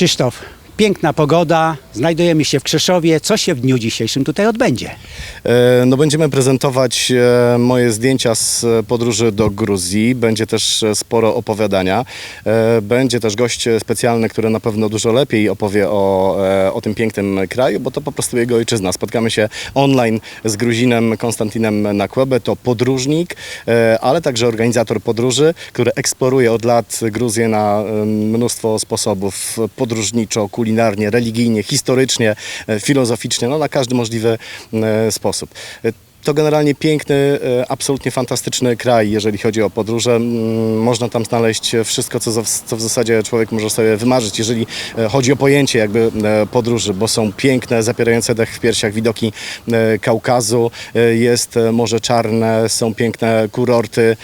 Krzysztof, piękna pogoda, znajdujemy się w Krzeszowie. Co się w dniu dzisiejszym tutaj odbędzie? E, No będziemy prezentować e, moje zdjęcia z e, podróży do Gruzji. Będzie też sporo opowiadania. Będzie też gość specjalny, który na pewno dużo lepiej opowie o, o tym pięknym kraju, bo to po prostu jego ojczyzna. Spotkamy się online z Gruzinem Konstantinem Nakłebę. To podróżnik, ale także organizator podróży, który eksploruje od lat Gruzję na mnóstwo sposobów. Podróżniczo, kulinarnie, religijnie, historycznie, e, filozoficznie, no na każdy możliwy e, sposób. To generalnie piękny, e, absolutnie fantastyczny kraj, jeżeli chodzi o podróże. Mm, Można tam znaleźć wszystko, co, w zasadzie człowiek może sobie wymarzyć, jeżeli e, chodzi o pojęcie jakby e, podróży, bo są piękne, zapierające dech w piersiach widoki Kaukazu, jest Morze Czarne, są piękne kurorty,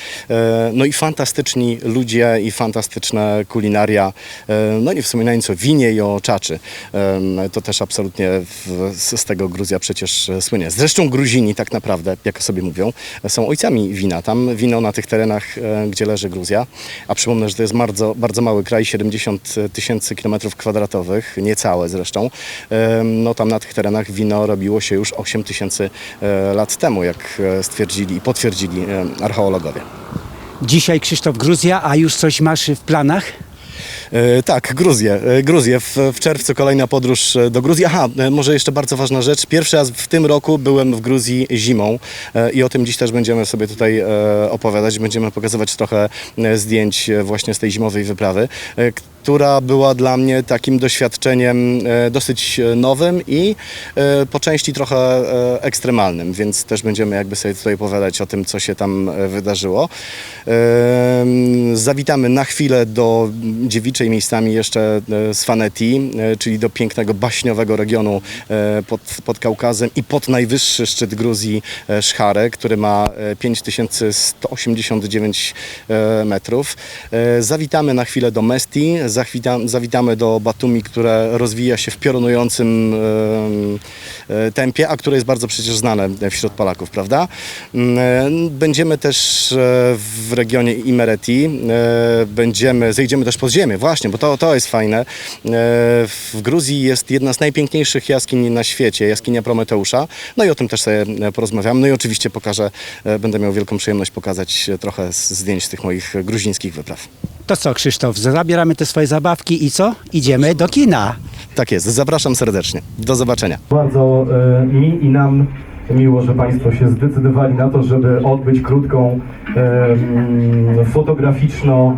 no i fantastyczni ludzie i fantastyczne kulinaria, no nie wspominając o winie i o czaczy. To też absolutnie z tego Gruzja przecież słynie. Zresztą Gruzini tak naprawdę, jak sobie mówią, są ojcami wina. Tam wino na tych terenach, e, gdzie leży Gruzja, a przypomnę, że to jest bardzo, bardzo mały kraj, 70 tysięcy kilometrów kwadratowych, niecałe zresztą. Em, No tam na tych terenach wino robiło się już 8 tysięcy e, lat temu, jak e, stwierdzili i potwierdzili e, archeologowie. Dzisiaj Krzysztof Gruzja, a już coś masz w planach? E, Tak, Gruzję. E, Gruzję. W, w czerwcu kolejna podróż e, do Gruzji. Aha, może jeszcze bardzo ważna rzecz. Pierwszy raz w tym roku byłem w Gruzji zimą i o tym dziś też będziemy sobie tutaj opowiadać. Będziemy pokazywać trochę zdjęć właśnie z tej zimowej wyprawy, która była dla mnie takim doświadczeniem e, dosyć e, nowym i e, po części trochę ekstremalnym, więc też będziemy jakby sobie tutaj opowiadać o tym, co się tam wydarzyło. Zawitamy na chwilę do dziewiczej miejscami jeszcze e, czyli do pięknego, baśniowego regionu pod, pod Kaukazem i pod najwyższy szczyt Gruzji Szchare, który ma e, 5189 e, metrów. Zawitamy na chwilę do Mesti, zawita- zawitamy do Batumi, które rozwija się w piorunującym e, tempie, a które jest bardzo przecież znane wśród Polaków, prawda? Mm, e, Będziemy też e, w regionie Imereti, będziemy, zejdziemy też pod ziemię, właśnie, bo to, to jest fajne. W Gruzji jest jedna z najpiękniejszych jaskiń na świecie, jaskinia Prometeusza, no i o tym też sobie porozmawiam. No i oczywiście pokażę, będę miał wielką przyjemność pokazać trochę zdjęć z tych moich gruzińskich wypraw. To co Krzysztof, zabieramy te swoje zabawki i co? Idziemy do kina. Tak jest, zapraszam serdecznie. Do zobaczenia. Bardzo e, mi i nam miło, że Państwo się zdecydowali na to, żeby odbyć krótką, e, mm, fotograficzno,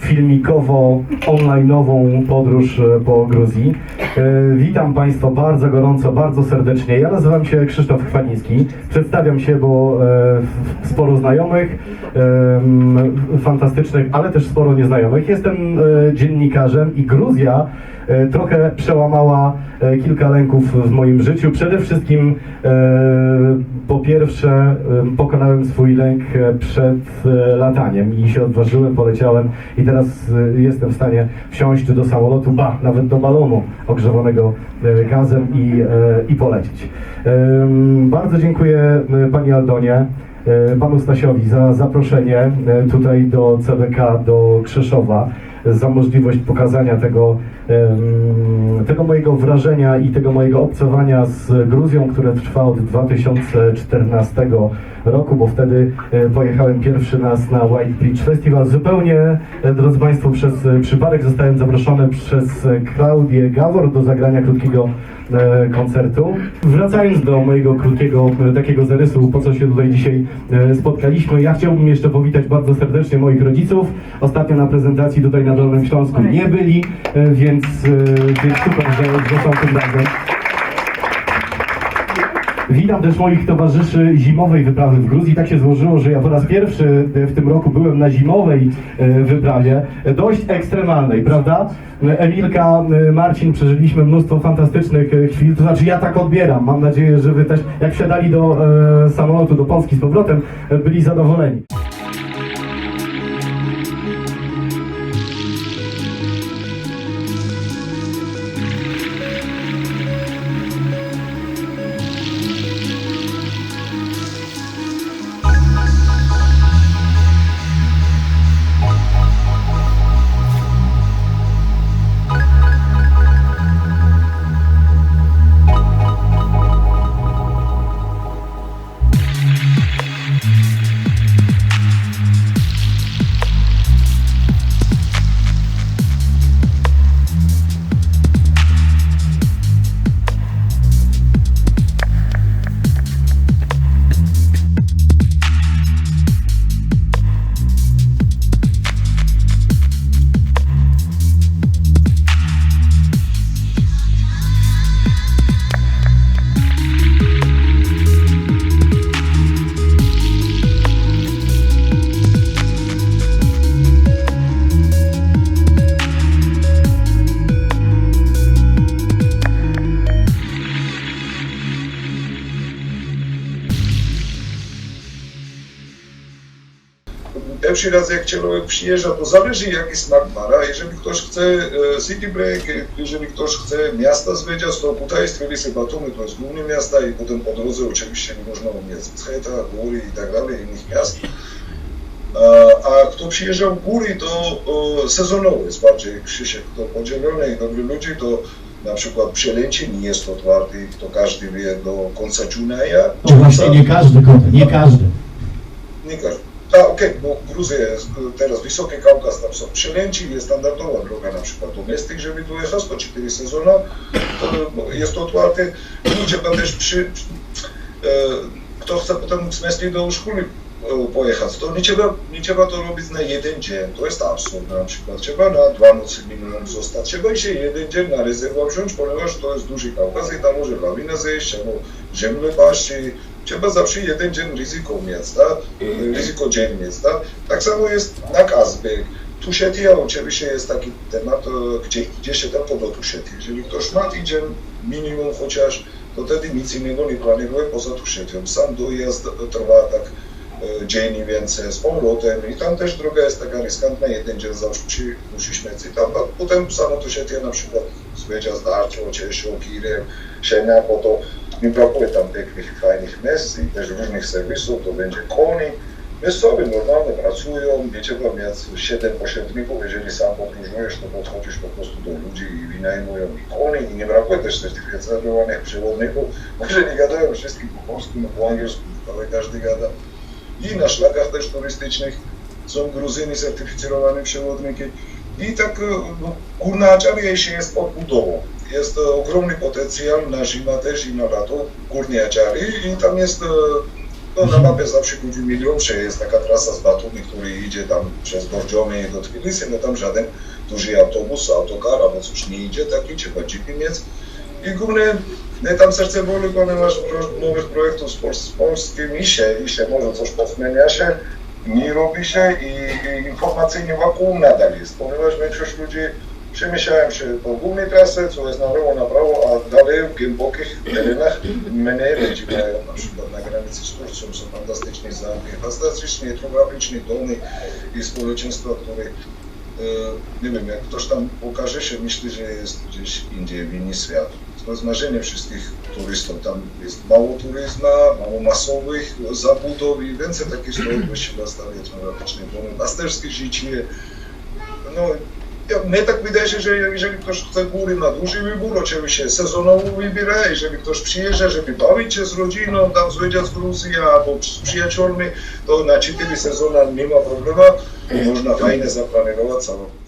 filmikowo, online'ową podróż e, po Gruzji. E, Witam Państwa bardzo gorąco, bardzo serdecznie. Ja nazywam się Krzysztof Chwaliński. Przedstawiam się, bo e, sporo znajomych, fantastycznych, ale też sporo nieznajomych. Jestem dziennikarzem i Gruzja trochę przełamała kilka lęków w moim życiu. Przede wszystkim po pierwsze pokonałem swój lęk przed lataniem i się odważyłem, poleciałem i teraz e, jestem w stanie wsiąść do samolotu, ba, nawet do balonu ogrzewanego e, gazem i, e, i polecieć. Bardzo dziękuję Pani Aldonie, Panu Stasiowi za zaproszenie tutaj do CBK, do Krzeszowa, za możliwość pokazania tego, tego mojego wrażenia i tego mojego obcowania z Gruzją, które trwa od 2014 roku, bo wtedy e, pojechałem pierwszy raz na White Beach Festival. Zupełnie, e, drodzy Państwo, przez e, przypadek zostałem zaproszony przez Klaudię Gawor do zagrania krótkiego koncertu. Wracając do mojego krótkiego takiego zarysu, po co się tutaj dzisiaj spotkaliśmy, ja chciałbym jeszcze powitać bardzo serdecznie moich rodziców. Ostatnio na prezentacji tutaj na Dolnym Śląsku nie byli, e, więc, e, więc super, że, że tym razem. Witam też moich towarzyszy zimowej wyprawy w Gruzji. Tak się złożyło, że ja po raz pierwszy e, w tym roku byłem na zimowej e, wyprawie, dość ekstremalnej, prawda? Emilka, Marcin, przeżyliśmy mnóstwo fantastycznych chwil, to znaczy ja tak odbieram. Mam nadzieję, że wy też, jak wsiadali do samolotu do Polski z powrotem, byli zadowoleni. Pierwszy raz jak człowiek przyjeżdża, to zależy jaki smak ma. Jeżeli ktoś chce e, city break, e, jeżeli ktoś chce miasta zwiedzić, to tutaj jest Tbilisi, Batumi, to jest główne miasta i potem po drodze oczywiście nie można mieć Mecheta, góry i tak dalej, innych miast. A, a kto przyjeżdża w góry, to o, sezonowo jest bardziej Krzysiek, to podzielone i dobrzy ludzie, to na przykład Przelęcie nie jest otwarty, to każdy wie do końca Junaja. Właśnie nie każdy nie każdy. A okej, bo Gruzja jest e, teraz Wysoki Kaukaz, tam są przelęci, jest standardowa droga na przykład do Mestyk, żeby tu jechać, to 4 sezona, jest to otwarte. Ludzie będą też przy... E, kto chce potem z Mestyk do szkoły e, pojechać, to nie trzeba, nie trzeba to robić na jeden dzień, to jest absurd na przykład. Trzeba na dwa nocy minimum zostać, trzeba się jeden dzień na rezerwę wziąć, ponieważ to jest duży Kaukaz i tam może lawina zejść, albo ziemne paść, trzeba zawsze jeden dzień ryzyko mieć, tak? ryzyko dzień mieć. Tak? samo jest na Kazbek. Tuszetia oczywiście jest taki temat, e, gdzie idzie się tylko do Tuszety. Jeżeli ktoś ma tydzień minimum chociaż, to wtedy nic innego nie planuje poza Tuszetią. Sam dojazd trwa tak dzień i więcej z powrotem i tam też droga jest taka riskantna, jeden dzień zawsze musisz mieć i tam, a potem samo Tuszetia na przykład zwiedzia z Darcią, Ciesią, Kirem, Sienia, bo to mi brakuje tam pięknych, fajnych miejsc i też różnych serwisów, to będzie koni. Miejscowi normalnie pracują, nie trzeba mieć 7 pośredników, jeżeli sam podróżujesz, to podchodzisz po prostu do ludzi i wynajmują i koni i nie brakuje też certyfikowanych przewodników, może nie gadają wszystkim po polsku, no po angielsku, ale każdy gada. I na szlakach też turystycznych są Gruzyny certyfikowane przewodniki. I tak no, Górna Aczaria jeszcze jest pod. Jest ogromny potencjał na zimę też i na lato Górnej Aczarii i tam jest, e, no na mapie zawsze milion, że jest taka trasa z Batumi, który idzie tam przez Bordziomie do Tbilisi, no tam żaden duży autobus, autokar albo coś nie idzie taki, trzeba jeepy mieć. I głównie mnie tam serce boli, ponieważ nowych projektów z, Pol- z Polskim i się, i się może coś pozmienia się, nie robi się i, i informacyjnie wakuum nadal jest, ponieważ większość ludzi przemieszczają się po głównej trasie, co jest na lewo, na prawo, a dalej w głębokich terenach mniej ludzi mają, na przykład na granicy z Turcją są fantastyczne zamki, fantastyczne etnograficzne domy i społeczeństwa, które e, nie wiem, jak ktoś tam pokaże się, myśli, że jest gdzieś indziej w inny świat. To jest wszystkich turystów. Tam jest mało turyzmu, mało masowych zabudów i więcej takich stoi trzeba stawiać etnograficzne domy, pasterskie życie. No, mnie tak wydaje się, że jeżeli ktoś chce góry, ma duży wybór, oczywiście sezonowo wybiera, jeżeli ktoś przyjeżdża, żeby bawić się z rodziną, tam zwiedziać Gruzję albo z przyjaciółmi, to na 4 sezony nie ma problemu, można fajnie zaplanować całą